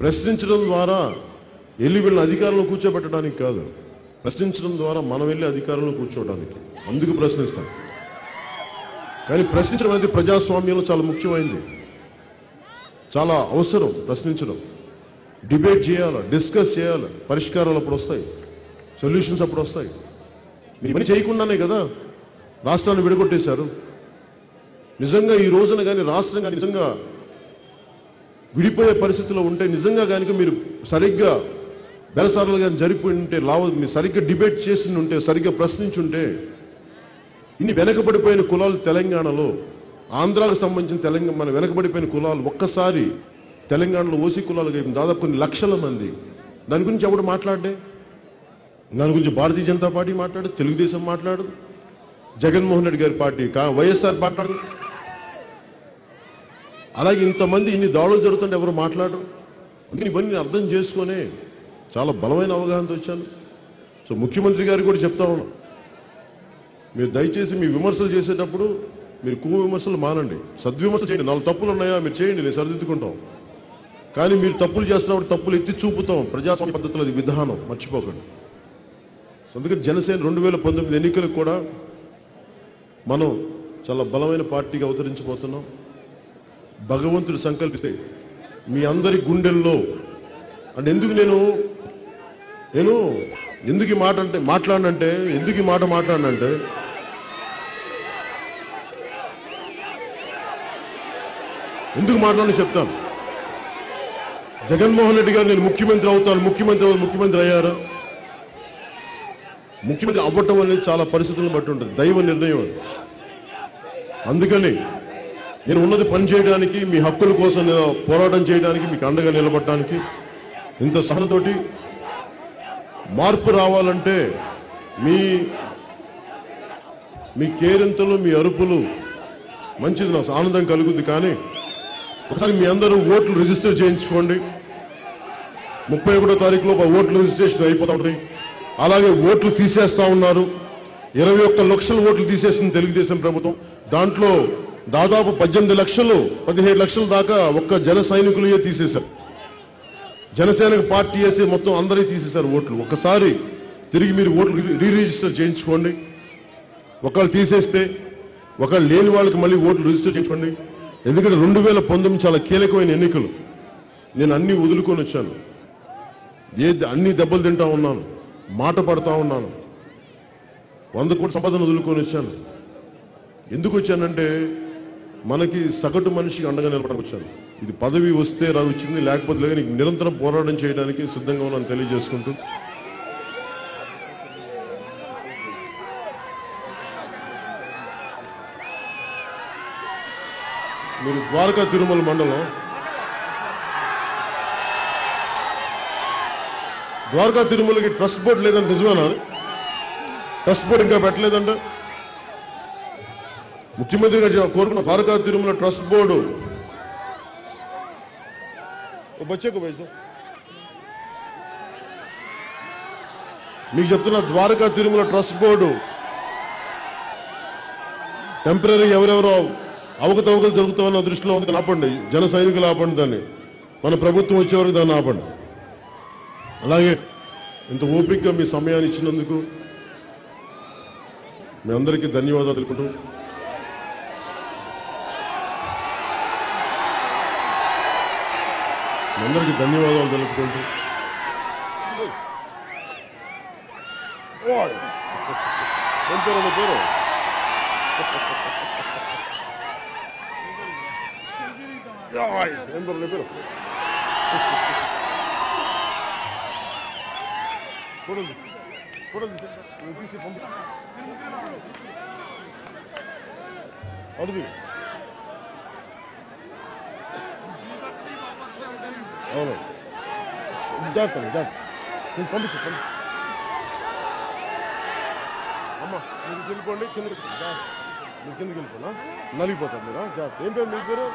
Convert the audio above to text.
ప్రశ్నించడం ద్వారా వెళ్ళి వీళ్ళని అధికారంలో కూర్చోబెట్టడానికి కాదు. ప్రశ్నించడం ద్వారా మనం వెళ్ళి అధికారంలో కూర్చోవడానికి. అందుకు ప్రశ్నిస్తాం. కానీ ప్రశ్నించడం అనేది ప్రజాస్వామ్యంలో చాలా ముఖ్యమైనది చాలా అవసరం ప్రశ్నించడం. డిబేట్ చేయాలి డిస్కస్ చేయాలి? పరిష్కారాలు అప్పుడు వస్తాయి. సొల్యూషన్స్ అప్పుడు వస్తాయి. ఇవన్నీ చేయకుండానే కదా రాష్ట్రాన్ని విడగొట్టేశారు. నిజంగా ఈ రోజున కానీ రాష్ట్రం కానీ నిజంగా విడిపోయే పరిస్థితిలో ఉంటే నిజంగా కనుక మీరు సరిగ్గా బెలసార్లు కానీ జరిపోయి ఉంటే లావ మీరు సరిగ్గా డిబేట్ చేసి ఉంటే సరిగ్గా ప్రశ్నించి ఉంటే ఇన్ని వెనకబడిపోయిన కులాలు తెలంగాణలో ఆంధ్రాకు సంబంధించిన తెలంగాణ మన వెనకబడిపోయిన కులాలు ఒక్కసారి తెలంగాణలో ఓసీ కులాలు అయిపోయింది. దాదాపు కొన్ని లక్షల మంది దాని గురించి ఎవడు మాట్లాడే దాని గురించి భారతీయ జనతా పార్టీ మాట్లాడు తెలుగుదేశం మాట్లాడదు జగన్మోహన్ రెడ్డి గారి పార్టీ కా వైఎస్ఆర్ మాట్లాడదు అలాగే ఇంతమంది ఇన్ని దాడులు జరుగుతుంటే ఎవరు మాట్లాడరు? అందుకని ఇవన్నీ అర్థం చేసుకునే చాలా బలమైన అవగాహనతో వచ్చాను. సో ముఖ్యమంత్రి గారికి కూడా చెప్తా ఉన్నా. మీరు దయచేసి మీ విమర్శలు చేసేటప్పుడు మీరు కువ్వు విమర్శలు మానండి. సద్విమర్శలు చేయండి. నాలుగు తప్పులు ఉన్నాయా మీరు చేయండి. నేను సరిదిద్దుకుంటాం. కానీ మీరు తప్పులు చేస్తున్నప్పుడు తప్పులు ఎత్తి చూపుతాం. ప్రజాస్వామ్య పద్ధతిలో అది విధానం. మర్చిపోకండి. అందుకని జనసేన రెండు వేల పంతొమ్మిది ఎన్నికలకు కూడా మనం చాలా బలమైన పార్టీగా అవతరించిపోతున్నాం భగవంతుడు సంకల్పిస్తే మీ అందరి గుండెల్లో అంటే ఎందుకు నేను నేను ఎందుకు ఈ మాట అంటే మాట్లాడనంటే ఎందుకు ఈ మాట మాట్లాడనంటే ఎందుకు మాట్లాడని చెప్తాను. జగన్మోహన్ రెడ్డి గారు నేను ముఖ్యమంత్రి అవుతాను ముఖ్యమంత్రి ముఖ్యమంత్రి అయ్యారా? ముఖ్యమంత్రి అవ్వటం అనేది చాలా పరిస్థితులను బట్టి ఉంటుంది దైవ నిర్ణయం అందుకని నేను ఉన్నది పని చేయడానికి మీ హక్కుల కోసం నేను పోరాటం చేయడానికి మీకు అండగా నిలబడటానికి ఇంత సహనతోటి మార్పు రావాలంటే మీ మీ కేరింతలు మీ అరుపులు మంచిది నాకు ఆనందం కలుగుద్ది. కానీ ఒకసారి మీ అందరూ ఓట్లు రిజిస్టర్ చేయించుకోండి. ముప్పై ఒకటో తారీఖులో ఒక ఓట్లు రిజిస్ట్రేషన్ అయిపోతా అలాగే ఓట్లు తీసేస్తా ఉన్నారు. ఇరవై ఒక్క లక్షల ఓట్లు తీసేసింది తెలుగుదేశం ప్రభుత్వం. దాంట్లో దాదాపు పద్దెనిమిది లక్షలు పదిహేడు లక్షల దాకా ఒక్క జన సైనికులే తీసేశారు. జనసేనకు పార్టీ వేసి మొత్తం అందరి తీసేశారు ఓట్లు. ఒకసారి తిరిగి మీరు ఓట్లు రీ రిజిస్టర్ చేయించుకోండి. ఒకళ్ళు తీసేస్తే ఒకళ్ళు లేని వాళ్ళకి మళ్ళీ ఓట్లు రిజిస్టర్ చేయించుకోండి. ఎందుకంటే రెండు వేల పంతొమ్మిది చాలా కీలకమైన ఎన్నికలు. నేను అన్ని వదులుకొని వచ్చాను. ఏ అన్ని దెబ్బలు తింటా ఉన్నాను. మాట పడతా ఉన్నాను. వంద కోట్ల సంపదను వదులుకొని వచ్చాను. ఎందుకు వచ్చానంటే మనకి సగటు మనిషికి అండగా నిలబడకు వచ్చాను ఇది పదవి వస్తే రా వచ్చింది లేకపోతే లేదు నీకు నిరంతరం పోరాటం చేయడానికి సిద్ధంగా ఉన్నాను తెలియజేసుకుంటూ. మీరు ద్వారకా తిరుమల మండలం. ద్వారకా తిరుమలకి ట్రస్ట్ బోర్డు లేదంటే నిజమేనా ట్రస్ట్ బోర్డు ఇంకా పెట్టలేదంటే? ముఖ్యమంత్రి గారు కోరుకున్న ద్వారకా తిరుమల ట్రస్ట్ బోర్డు. ఓ భేజ్ మీకు చెప్తున్న Dwaraka Tirumala trust board. Temporary ఎవరెవరో అవకతవకలు జరుగుతామన్న దృష్టిలో ఉంది ఆపండి జన సైనికులు ఆపండి దాన్ని. మన ప్రభుత్వం వచ్చేవరకు దాన్ని ఆపండి. అలాగే ఇంత ఓపికగా మీ సమయాన్ని ఇచ్చినందుకు మీ అందరికీ ధన్యవాదాలు తెలుపుకుంటూ అందరికీ ధన్యవాదాలు తెలుపుకుంటూ ఓయ్. ఏం పేరు నీ పేరు ఓయ్. ఏం పేరు నీ పేరు చూడండి చూడండి నువ్వు తీసి పంపి అడుగు అవును జాగ్రత్త జాగ్రత్త నేను పంపించు పంపించు అమ్మ మీరు కిందకోండి కిందకి మీరు కిందకి వెళ్ళిపోనా నలిగిపోతారు మీరు జాగ్రత్త ఏం పేరు మీ పేరు?